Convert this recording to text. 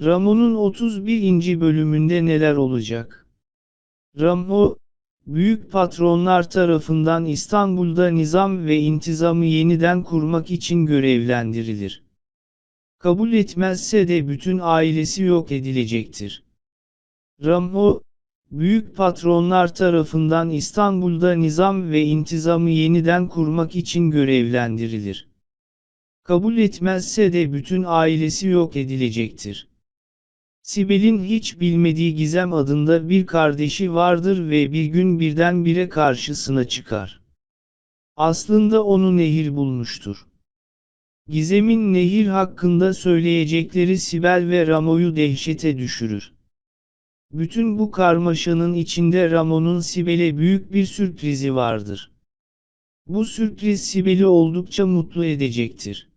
Ramo'nun 31. bölümünde neler olacak? Ramo, büyük patronlar tarafından İstanbul'da nizam ve intizamı yeniden kurmak için görevlendirilir. Kabul etmezse de bütün ailesi yok edilecektir. Ramo, büyük patronlar tarafından İstanbul'da nizam ve intizamı yeniden kurmak için görevlendirilir. Kabul etmezse de bütün ailesi yok edilecektir. Sibel'in hiç bilmediği Gizem adında bir kardeşi vardır ve bir gün birdenbire karşısına çıkar. Aslında onu Nehir bulmuştur. Gizem'in Nehir hakkında söyleyecekleri Sibel ve Ramo'yu dehşete düşürür. Bütün bu karmaşanın içinde Ramon'un Sibel'e büyük bir sürprizi vardır. Bu sürpriz Sibel'i oldukça mutlu edecektir.